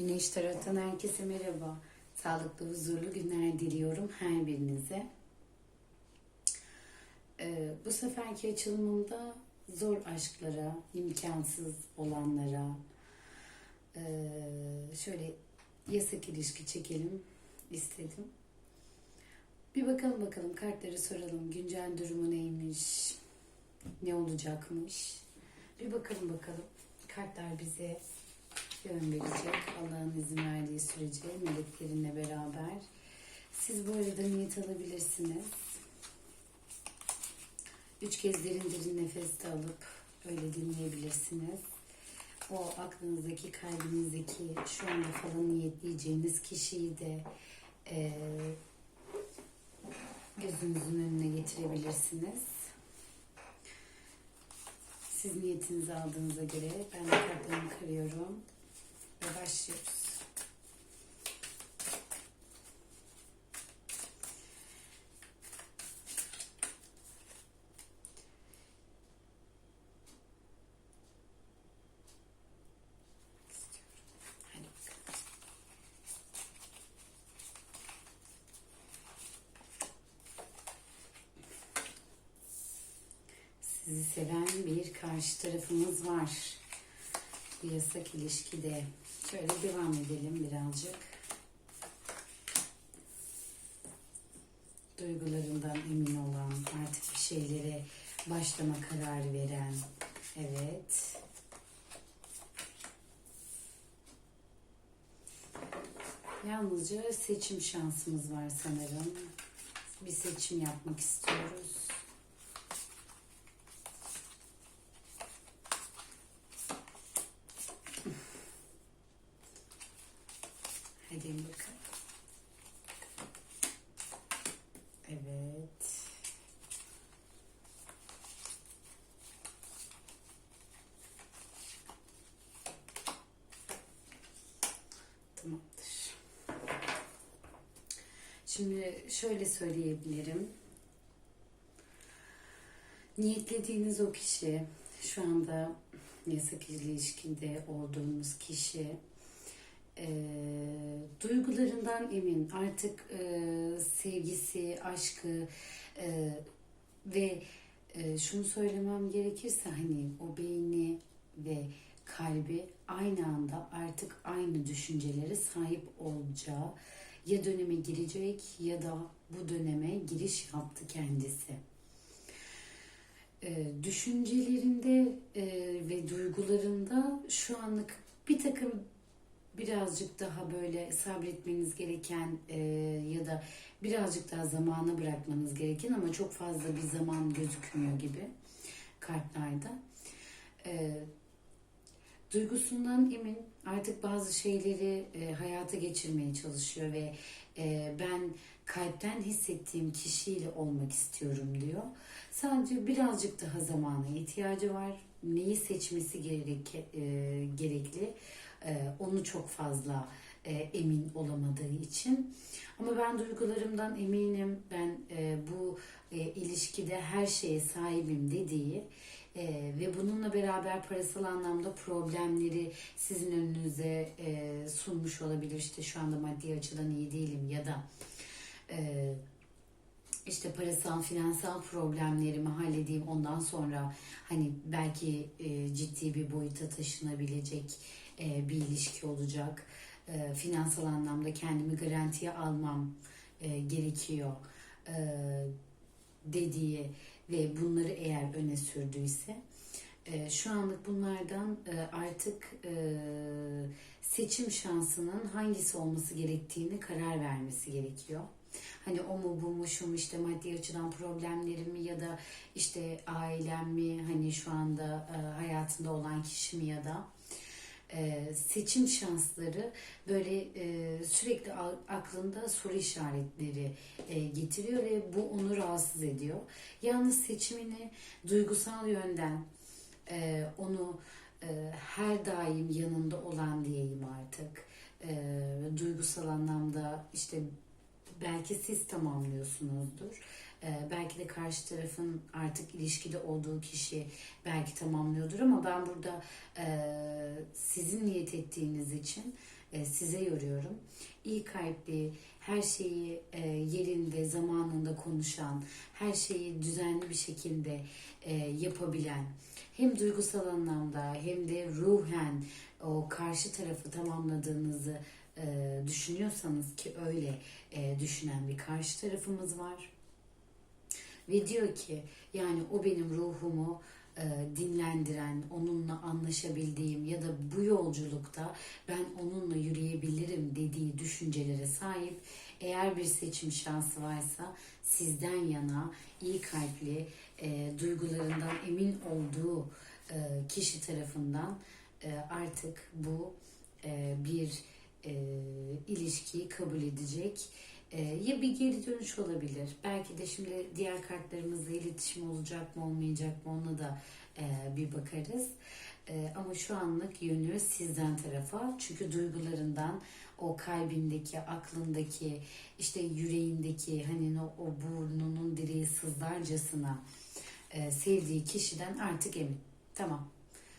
Güneş Tarot'tan herkese merhaba. Sağlıklı, huzurlu günler diliyorum her birinize. Ee, bu seferki açılımımda zor aşklara, imkansız olanlara, ee, şöyle yasak ilişki çekelim istedim. Bir bakalım bakalım kartları soralım. Güncel durumu neymiş? Ne olacakmış? Bir bakalım bakalım. Kartlar bize yön verecek. Allah'ın izin verdiği sürece meleklerinle beraber. Siz bu arada niyet alabilirsiniz. Üç kez derin derin nefes de alıp öyle dinleyebilirsiniz. O aklınızdaki, kalbinizdeki şu anda falan niyetleyeceğiniz kişiyi de eee gözünüzün önüne getirebilirsiniz. Siz niyetinizi aldığınıza göre ben kartlarımı kırıyorum ve başlıyoruz. Sizi seven bir karşı tarafımız var. Bu yasak ilişkide. Şöyle devam edelim birazcık. Duygularından emin olan, artık bir şeylere başlama kararı veren. Evet. Yalnızca seçim şansımız var sanırım. Bir seçim yapmak istiyoruz. Hadi bakalım. Evet. Tamamdır. Şimdi şöyle söyleyebilirim. Niyetlediğiniz o kişi, şu anda yasak ilişkide olduğunuz kişi, e, duygularından emin. Artık e, sevgisi, aşkı e, ve e, şunu söylemem gerekirse hani o beyni ve kalbi aynı anda artık aynı düşüncelere sahip olacağı ya döneme girecek ya da bu döneme giriş yaptı kendisi. E, düşüncelerinde e, ve duygularında şu anlık bir takım birazcık daha böyle sabretmeniz gereken e, ya da birazcık daha zamana bırakmanız gereken ama çok fazla bir zaman gözükmüyor gibi kartlarda. E, duygusundan emin artık bazı şeyleri e, hayata geçirmeye çalışıyor ve e, ben kalpten hissettiğim kişiyle olmak istiyorum diyor. Sadece birazcık daha zamana ihtiyacı var. Neyi seçmesi gerek, e, gerekli e, onu çok fazla e, emin olamadığı için. Ama ben duygularımdan eminim. Ben e, bu e, ilişkide her şeye sahibim dediği e, ve bununla beraber parasal anlamda problemleri sizin önünüze e, sunmuş olabilir. İşte şu anda maddi açıdan iyi değilim ya da e, işte parasal, finansal problemlerimi halledeyim ondan sonra hani belki e, ciddi bir boyuta taşınabilecek e, bir ilişki olacak. E, finansal anlamda kendimi garantiye almam e, gerekiyor e, dediği ve bunları eğer öne sürdüyse e, şu anlık bunlardan e, artık e, seçim şansının hangisi olması gerektiğini karar vermesi gerekiyor. Hani o mu bu mu şu mu işte maddi açıdan problemlerim mi ya da işte ailem mi hani şu anda hayatında olan kişi mi ya da e, seçim şansları böyle e, sürekli aklında soru işaretleri e, getiriyor ve bu onu rahatsız ediyor. Yalnız seçimini duygusal yönden onu her daim yanında olan diyeyim artık. E, duygusal anlamda işte belki siz tamamlıyorsunuzdur. Ee, belki de karşı tarafın artık ilişkide olduğu kişi belki tamamlıyordur ama ben burada e, sizin niyet ettiğiniz için e, size yoruyorum. İyi kalpli, her şeyi e, yerinde, zamanında konuşan, her şeyi düzenli bir şekilde yapabilen, hem duygusal anlamda hem de ruhen o karşı tarafı tamamladığınızı düşünüyorsanız ki öyle düşünen bir karşı tarafımız var. Ve diyor ki yani o benim ruhumu e, dinlendiren, onunla anlaşabildiğim ya da bu yolculukta ben onunla yürüyebilirim dediği düşüncelere sahip. Eğer bir seçim şansı varsa sizden yana iyi kalpli, e, duygularından emin olduğu e, kişi tarafından e, artık bu e, bir e, ilişkiyi kabul edecek. E, ya bir geri dönüş olabilir. Belki de şimdi diğer kartlarımızla iletişim olacak mı olmayacak mı ona da e, bir bakarız. E, ama şu anlık yönü sizden tarafa. Çünkü duygularından o kalbindeki, aklındaki, işte yüreğindeki hani o, o burnunun direği sızlarcasına e, sevdiği kişiden artık emin. Tamam.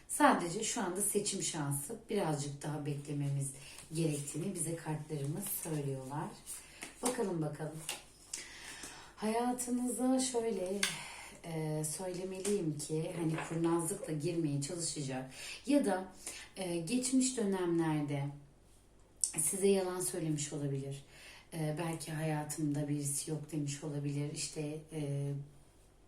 Sadece şu anda seçim şansı birazcık daha beklememiz gerektiğini bize kartlarımız söylüyorlar. Bakalım bakalım. Hayatınıza şöyle e, söylemeliyim ki hani kurnazlıkla girmeye çalışacak ya da e, geçmiş dönemlerde size yalan söylemiş olabilir. E, belki hayatımda birisi yok demiş olabilir. İşte e,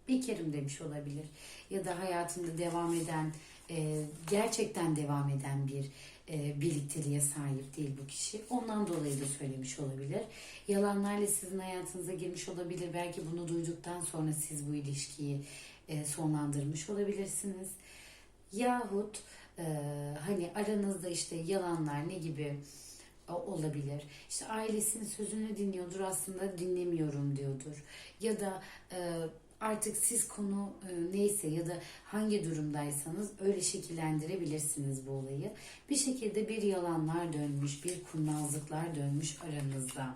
bir kerim demiş olabilir. Ya da hayatında devam eden, e, gerçekten devam eden bir e, birlikteliğe sahip değil bu kişi. Ondan dolayı da söylemiş olabilir. Yalanlarla sizin hayatınıza girmiş olabilir. Belki bunu duyduktan sonra siz bu ilişkiyi e, sonlandırmış olabilirsiniz. Yahut e, hani aranızda işte yalanlar ne gibi e, olabilir. İşte ailesinin sözünü dinliyordur aslında dinlemiyorum diyordur. Ya da e, artık siz konu e, neyse ya da hangi durumdaysanız öyle şekillendirebilirsiniz bu olayı. Bir şekilde bir yalanlar dönmüş, bir kurnazlıklar dönmüş aranızda.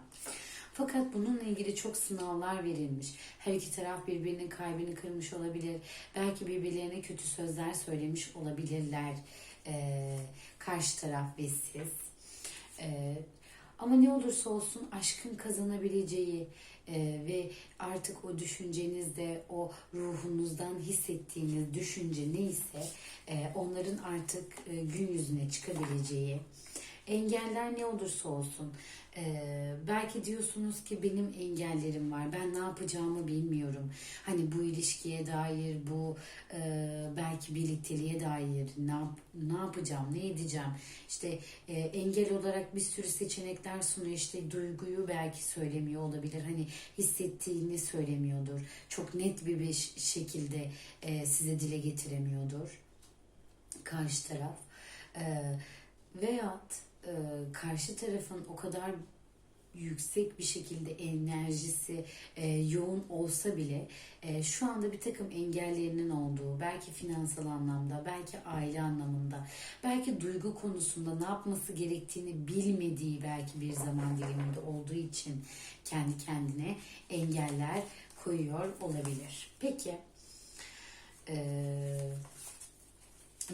Fakat bununla ilgili çok sınavlar verilmiş. Her iki taraf birbirinin kalbini kırmış olabilir. Belki birbirlerine kötü sözler söylemiş olabilirler. Ee, karşı taraf ve siz. Ee, ama ne olursa olsun aşkın kazanabileceği e, ve artık o düşüncenizde, o ruhunuzdan hissettiğiniz düşünce neyse e, onların artık e, gün yüzüne çıkabileceği, engeller ne olursa olsun. Ee, belki diyorsunuz ki benim engellerim var. Ben ne yapacağımı bilmiyorum. Hani bu ilişkiye dair, bu e, belki birlikteliğe dair ne, yap, ne yapacağım, ne edeceğim. İşte e, engel olarak bir sürü seçenekler sunuyor. İşte duyguyu belki söylemiyor olabilir. Hani hissettiğini söylemiyordur. Çok net bir, bir şekilde e, size dile getiremiyordur. Karşı taraf. E, veyahut e, karşı tarafın o kadar yüksek bir şekilde enerjisi e, yoğun olsa bile e, şu anda bir takım engellerinin olduğu, belki finansal anlamda, belki aile anlamında, belki duygu konusunda ne yapması gerektiğini bilmediği belki bir zaman diliminde olduğu için kendi kendine engeller koyuyor olabilir. Peki, e,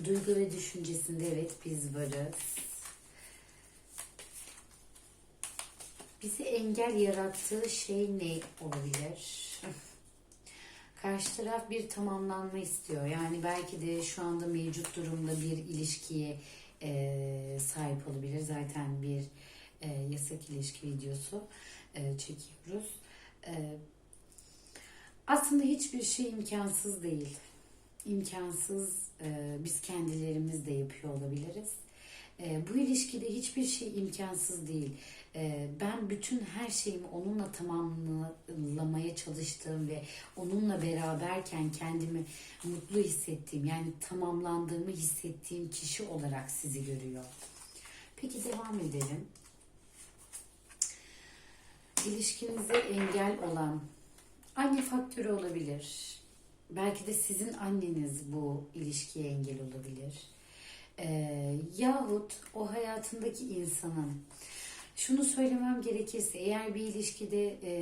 duygu ve düşüncesinde evet biz varız. Bize engel yarattığı şey ne olabilir? Karşı taraf bir tamamlanma istiyor. Yani belki de şu anda mevcut durumda bir ilişkiye e, sahip olabilir. Zaten bir e, yasak ilişki videosu e, çekiyoruz. E, aslında hiçbir şey imkansız değil. İmkansız e, biz kendilerimiz de yapıyor olabiliriz. E, bu ilişkide hiçbir şey imkansız değil. E, ben bütün her şeyimi onunla tamamlamaya çalıştığım ve onunla beraberken kendimi mutlu hissettiğim yani tamamlandığımı hissettiğim kişi olarak sizi görüyor. Peki devam edelim. İlişkinize engel olan anne faktörü olabilir. Belki de sizin anneniz bu ilişkiye engel olabilir e, yahut o hayatındaki insanın şunu söylemem gerekirse eğer bir ilişkide e,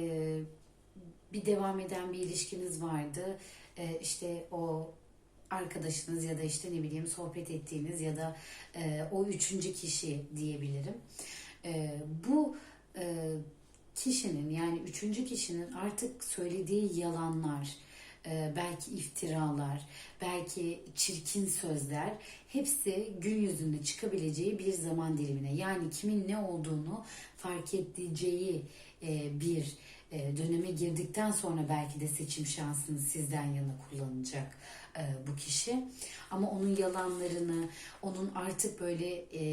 bir devam eden bir ilişkiniz vardı. E, işte o arkadaşınız ya da işte ne bileyim sohbet ettiğiniz ya da e, o üçüncü kişi diyebilirim. E, bu e, kişinin yani üçüncü kişinin artık söylediği yalanlar, belki iftiralar, belki çirkin sözler hepsi gün yüzünde çıkabileceği bir zaman dilimine yani kimin ne olduğunu fark edeceği e, bir e, döneme girdikten sonra belki de seçim şansını sizden yana kullanacak e, bu kişi. Ama onun yalanlarını, onun artık böyle e,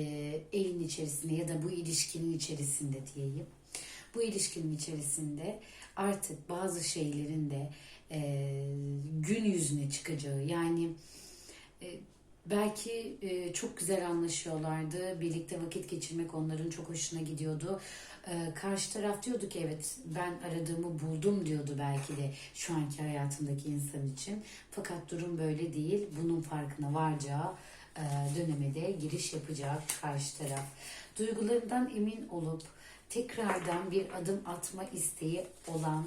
evin içerisinde ya da bu ilişkinin içerisinde diyeyim. Bu ilişkinin içerisinde artık bazı şeylerin de e, gün yüzüne çıkacağı yani e, belki e, çok güzel anlaşıyorlardı. Birlikte vakit geçirmek onların çok hoşuna gidiyordu. E, karşı taraf diyordu ki evet ben aradığımı buldum diyordu belki de şu anki hayatındaki insan için. Fakat durum böyle değil. Bunun farkına varacağı e, döneme de giriş yapacak karşı taraf. Duygularından emin olup tekrardan bir adım atma isteği olan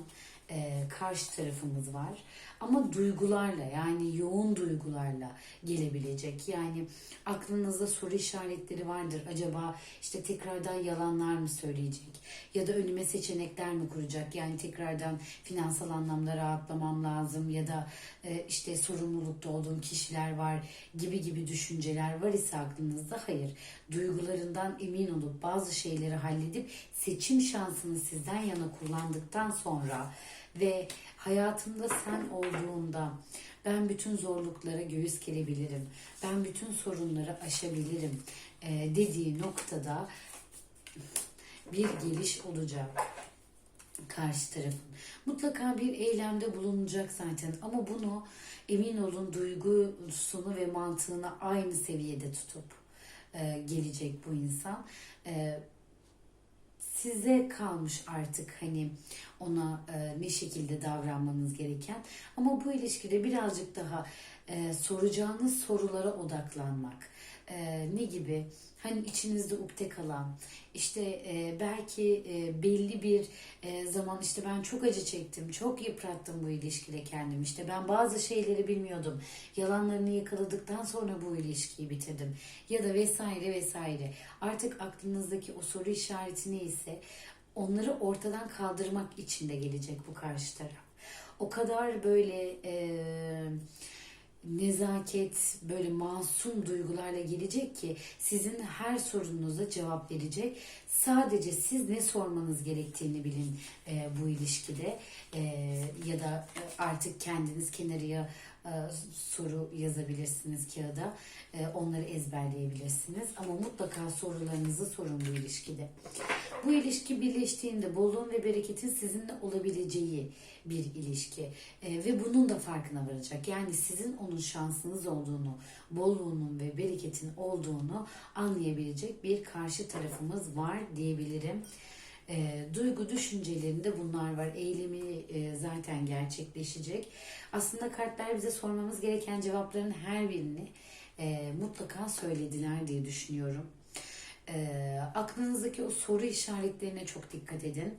e, karşı tarafımız var. Ama duygularla yani yoğun duygularla gelebilecek. Yani aklınızda soru işaretleri vardır. Acaba işte tekrardan yalanlar mı söyleyecek? Ya da önüme seçenekler mi kuracak? Yani tekrardan finansal anlamda rahatlamam lazım ya da e, işte sorumlulukta olduğum kişiler var gibi gibi düşünceler var ise aklınızda hayır. Duygularından emin olup bazı şeyleri halledip seçim şansını sizden yana kullandıktan sonra ve hayatımda sen olduğunda ben bütün zorluklara göğüs gerebilirim. Ben bütün sorunları aşabilirim e, dediği noktada bir geliş olacak karşı tarafın. Mutlaka bir eylemde bulunacak zaten ama bunu emin olun duygusunu ve mantığını aynı seviyede tutup e, gelecek bu insan. E, size kalmış artık hani ona e, ne şekilde davranmanız gereken. Ama bu ilişkide birazcık daha e, soracağınız sorulara odaklanmak. E, ne gibi? Hani içinizde ukde kalan, işte e, belki e, belli bir e, zaman işte ben çok acı çektim, çok yıprattım bu ilişkide kendimi. İşte ben bazı şeyleri bilmiyordum. Yalanlarını yakaladıktan sonra bu ilişkiyi bitirdim. Ya da vesaire vesaire. Artık aklınızdaki o soru işareti neyse onları ortadan kaldırmak için de gelecek bu karşı taraf. O kadar böyle... E, nezaket, böyle masum duygularla gelecek ki sizin her sorununuza cevap verecek. Sadece siz ne sormanız gerektiğini bilin e, bu ilişkide e, ya da artık kendiniz kenarıya e, soru yazabilirsiniz kağıda. E, onları ezberleyebilirsiniz. Ama mutlaka sorularınızı sorun bu ilişkide. Bu ilişki birleştiğinde bolluğun ve bereketin sizinle olabileceği bir ilişki. E, ve bunun da farkına varacak. Yani sizin onun şansınız olduğunu, bolluğunun ve bereketin olduğunu anlayabilecek bir karşı tarafımız var diyebilirim. E, duygu düşüncelerinde bunlar var. Eylemi e, zaten gerçekleşecek. Aslında kartlar bize sormamız gereken cevapların her birini e, mutlaka söylediler diye düşünüyorum. E, aklınızdaki o soru işaretlerine çok dikkat edin.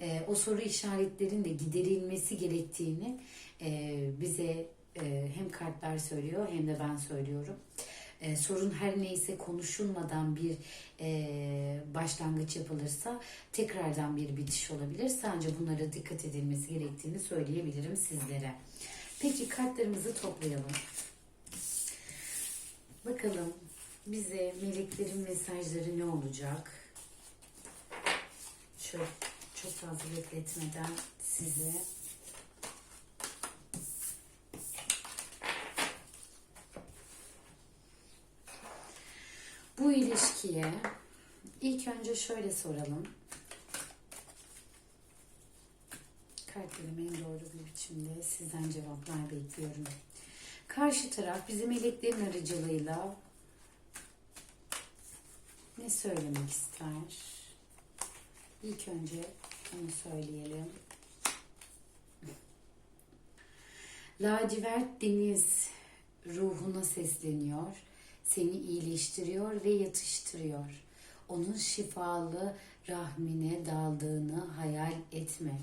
E, o soru işaretlerin de giderilmesi gerektiğini e, bize e, hem kartlar söylüyor hem de ben söylüyorum. E, sorun her neyse konuşulmadan bir e, başlangıç yapılırsa tekrardan bir bitiş olabilir. Sadece bunlara dikkat edilmesi gerektiğini söyleyebilirim sizlere. Peki kartlarımızı toplayalım. Bakalım bize meleklerin mesajları ne olacak? Şöyle çok fazla bekletmeden size bu ilişkiye ilk önce şöyle soralım. Kartlarım en doğru bir biçimde sizden cevaplar bekliyorum. Karşı taraf bizim meleklerin aracılığıyla ne söylemek ister? İlk önce onu söyleyelim. Lacivert deniz ruhuna sesleniyor. Seni iyileştiriyor ve yatıştırıyor. Onun şifalı rahmine daldığını hayal etme.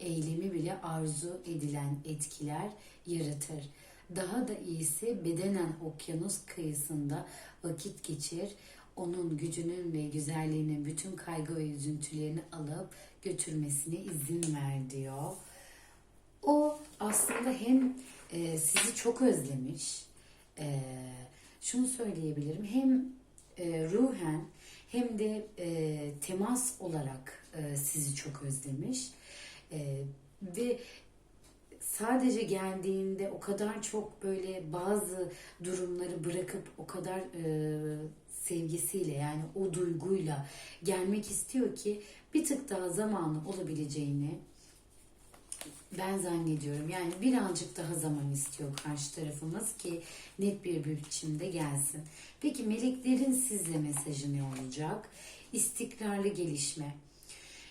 eylemi bile arzu edilen etkiler yaratır. Daha da iyisi bedenen okyanus kıyısında vakit geçir, onun gücünün ve güzelliğinin bütün kaygı ve üzüntülerini alıp götürmesine izin ver diyor. O aslında hem e, sizi çok özlemiş, e, şunu söyleyebilirim, hem e, ruhen hem de e, temas olarak e, sizi çok özlemiş. E, ve sadece geldiğinde o kadar çok böyle bazı durumları bırakıp o kadar e, sevgisiyle yani o duyguyla gelmek istiyor ki bir tık daha zamanı olabileceğini ben zannediyorum. Yani birazcık daha zaman istiyor karşı tarafımız ki net bir biçimde gelsin. Peki meleklerin sizle mesajı ne olacak? İstikrarlı gelişme.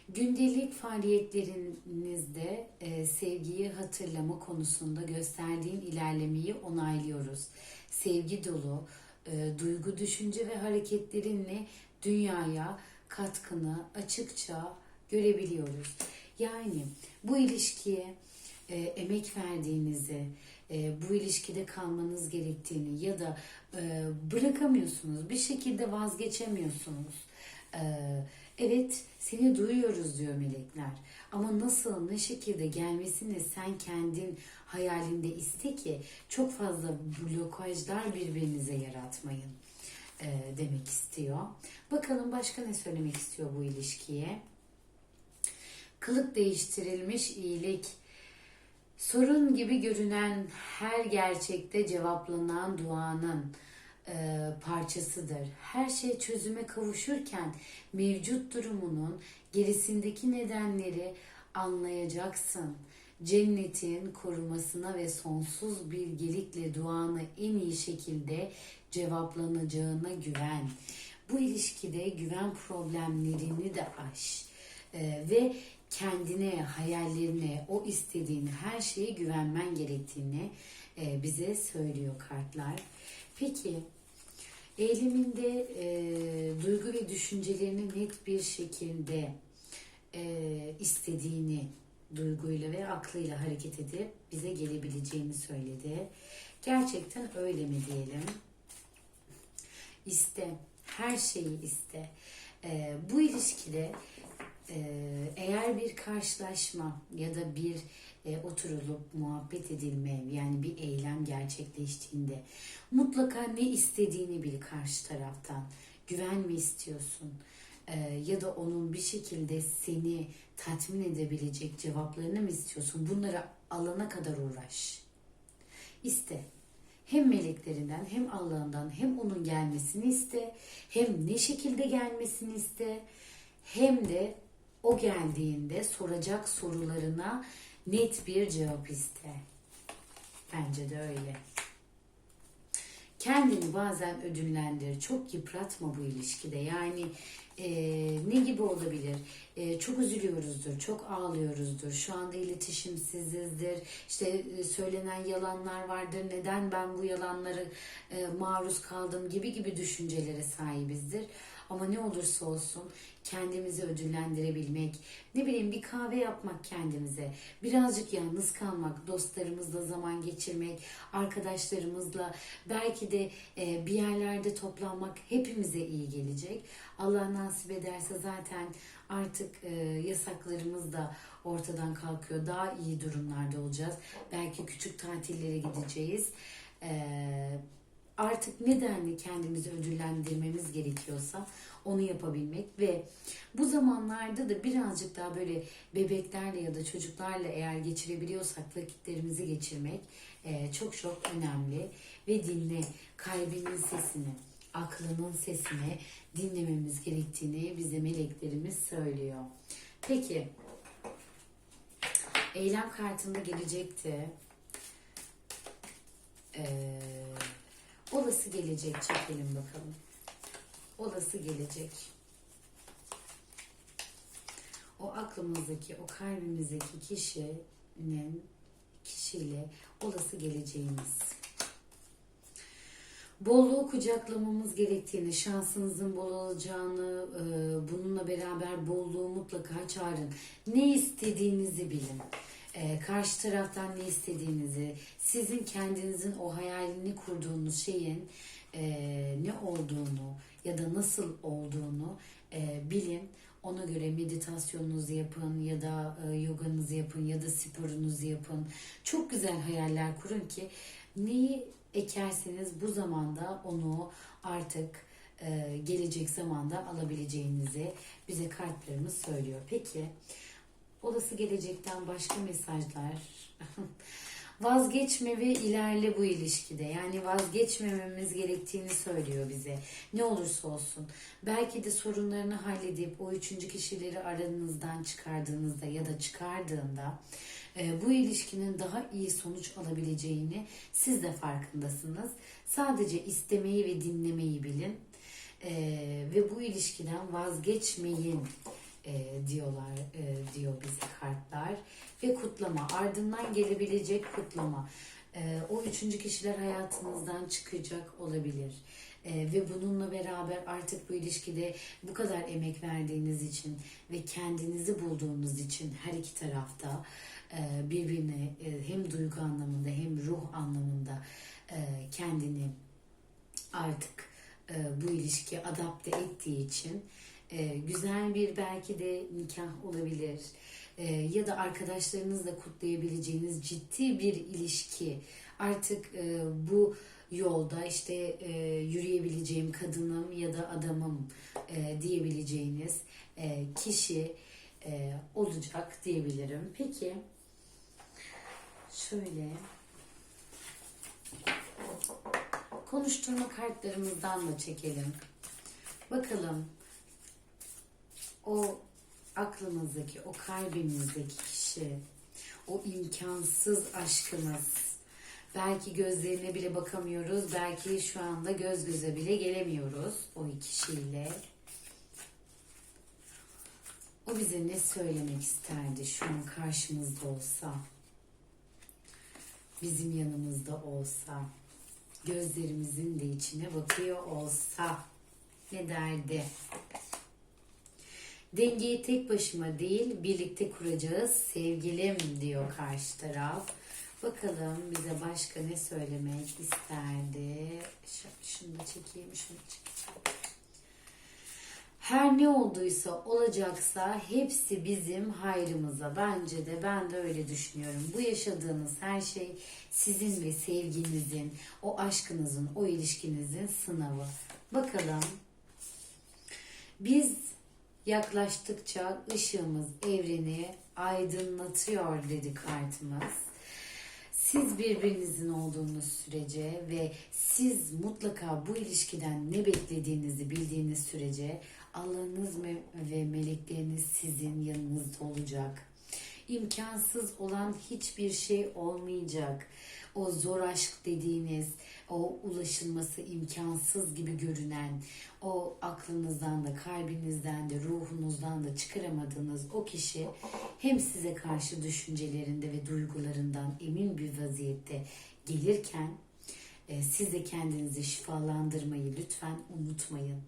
Gündelik faaliyetlerinizde e, sevgiyi hatırlama konusunda gösterdiğin ilerlemeyi onaylıyoruz. Sevgi dolu, e, duygu, düşünce ve hareketlerinle dünyaya katkını açıkça görebiliyoruz. Yani bu ilişkiye e, emek verdiğinizi, e, bu ilişkide kalmanız gerektiğini ya da e, bırakamıyorsunuz, bir şekilde vazgeçemiyorsunuz. E, evet seni duyuyoruz diyor melekler ama nasıl ne şekilde gelmesini sen kendin hayalinde iste ki çok fazla blokajlar birbirinize yaratmayın e, demek istiyor. Bakalım başka ne söylemek istiyor bu ilişkiye? Kılık değiştirilmiş iyilik. Sorun gibi görünen her gerçekte cevaplanan duanın e, parçasıdır. Her şey çözüme kavuşurken mevcut durumunun gerisindeki nedenleri anlayacaksın. Cennetin korumasına ve sonsuz bilgelikle duanı en iyi şekilde cevaplanacağına güven. Bu ilişkide güven problemlerini de aş. Ee, ve kendine, hayallerine, o istediğin her şeye güvenmen gerektiğini e, bize söylüyor kartlar. Peki eyleminde e, duygu ve düşüncelerini net bir şekilde e, istediğini duyguyla ve aklıyla hareket edip bize gelebileceğini söyledi. Gerçekten öyle mi diyelim? İste, her şeyi iste. E, bu ilişkide eğer bir karşılaşma ya da bir e, oturulup muhabbet edilme yani bir eylem gerçekleştiğinde mutlaka ne istediğini bil karşı taraftan. Güven mi istiyorsun? Ee, ya da onun bir şekilde seni tatmin edebilecek cevaplarını mı istiyorsun? Bunları alana kadar uğraş. İste. Hem meleklerinden hem Allah'ından hem onun gelmesini iste. Hem ne şekilde gelmesini iste. Hem de o geldiğinde soracak sorularına net bir cevap iste. Bence de öyle. Kendini bazen ödüllendir. Çok yıpratma bu ilişkide. Yani e, ne gibi olabilir? E, çok üzülüyoruzdur, çok ağlıyoruzdur. Şu anda iletişimsizizdir. İşte e, söylenen yalanlar vardır. Neden ben bu yalanları e, maruz kaldım gibi gibi düşüncelere sahibizdir. Ama ne olursa olsun kendimizi ödüllendirebilmek, ne bileyim bir kahve yapmak kendimize, birazcık yalnız kalmak, dostlarımızla zaman geçirmek, arkadaşlarımızla belki de e, bir yerlerde toplanmak hepimize iyi gelecek. Allah nasip ederse zaten artık e, yasaklarımız da ortadan kalkıyor. Daha iyi durumlarda olacağız. Belki küçük tatillere gideceğiz. Eee artık nedenli kendimizi ödüllendirmemiz gerekiyorsa onu yapabilmek ve bu zamanlarda da birazcık daha böyle bebeklerle ya da çocuklarla eğer geçirebiliyorsak vakitlerimizi geçirmek e, çok çok önemli ve dinle kalbinin sesini aklının sesini dinlememiz gerektiğini bize meleklerimiz söylüyor. Peki eylem kartında gelecekti. Eee Olası gelecek çekelim bakalım. Olası gelecek. O aklımızdaki, o kalbimizdeki kişinin kişiyle olası geleceğimiz. Bolluğu kucaklamamız gerektiğini, şansınızın bol olacağını, e, bununla beraber bolluğu mutlaka çağırın. Ne istediğinizi bilin. Ee, karşı taraftan ne istediğinizi, sizin kendinizin o hayalini kurduğunuz şeyin e, ne olduğunu ya da nasıl olduğunu e, bilin. Ona göre meditasyonunuzu yapın ya da e, yoganızı yapın ya da sporunuzu yapın. Çok güzel hayaller kurun ki neyi ekerseniz bu zamanda onu artık e, gelecek zamanda alabileceğinizi bize kartlarımız söylüyor. Peki olası gelecekten başka mesajlar? Vazgeçme ve ilerle bu ilişkide. Yani vazgeçmememiz gerektiğini söylüyor bize. Ne olursa olsun. Belki de sorunlarını halledip o üçüncü kişileri aranızdan çıkardığınızda ya da çıkardığında e, bu ilişkinin daha iyi sonuç alabileceğini siz de farkındasınız. Sadece istemeyi ve dinlemeyi bilin. E, ve bu ilişkiden vazgeçmeyin e, diyorlar e, diyor bize kartlar ve kutlama ardından gelebilecek kutlama. E, o üçüncü kişiler hayatınızdan çıkacak olabilir. E, ve bununla beraber artık bu ilişkide bu kadar emek verdiğiniz için ve kendinizi bulduğunuz için her iki tarafta e, birbirine e, hem duygu anlamında hem ruh anlamında e, kendini artık e, bu ilişkiye adapte ettiği için e, güzel bir belki de nikah olabilir E, ya da arkadaşlarınızla kutlayabileceğiniz ciddi bir ilişki artık e, bu yolda işte e, yürüyebileceğim kadınım ya da adamım e, diyebileceğiniz e, kişi e, olacak diyebilirim. Peki şöyle konuşturma kartlarımızdan da çekelim. Bakalım o aklınızdaki, o kalbinizdeki kişi, o imkansız aşkınız. Belki gözlerine bile bakamıyoruz, belki şu anda göz göze bile gelemiyoruz o kişiyle. O bize ne söylemek isterdi şu an karşımızda olsa? Bizim yanımızda olsa, gözlerimizin de içine bakıyor olsa ne derdi? Dengeyi tek başıma değil birlikte kuracağız sevgilim diyor karşı taraf. Bakalım bize başka ne söylemek isterdi. Şunu da çekeyim, şunu çekeyim. Her ne olduysa olacaksa hepsi bizim hayrımıza. Bence de ben de öyle düşünüyorum. Bu yaşadığınız her şey sizin ve sevginizin, o aşkınızın, o ilişkinizin sınavı. Bakalım biz yaklaştıkça ışığımız evreni aydınlatıyor dedi kartımız. Siz birbirinizin olduğunuz sürece ve siz mutlaka bu ilişkiden ne beklediğinizi bildiğiniz sürece Allah'ınız ve melekleriniz sizin yanınızda olacak. İmkansız olan hiçbir şey olmayacak. O zor aşk dediğiniz, o ulaşılması imkansız gibi görünen, o aklınızdan da, kalbinizden de, ruhunuzdan da çıkaramadığınız o kişi hem size karşı düşüncelerinde ve duygularından emin bir vaziyette gelirken e, siz de kendinizi şifalandırmayı lütfen unutmayın.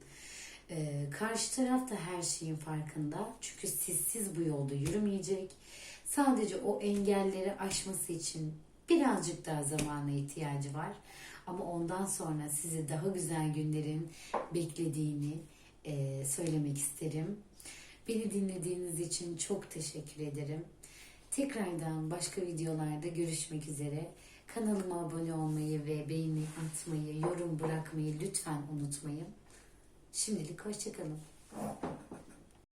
E, karşı taraf da her şeyin farkında. Çünkü sizsiz bu yolda yürümeyecek. Sadece o engelleri aşması için birazcık daha zamana ihtiyacı var. Ama ondan sonra sizi daha güzel günlerin beklediğini e, söylemek isterim. Beni dinlediğiniz için çok teşekkür ederim. Tekrardan başka videolarda görüşmek üzere. Kanalıma abone olmayı ve beğeni atmayı, yorum bırakmayı lütfen unutmayın. Şimdilik hoşçakalın.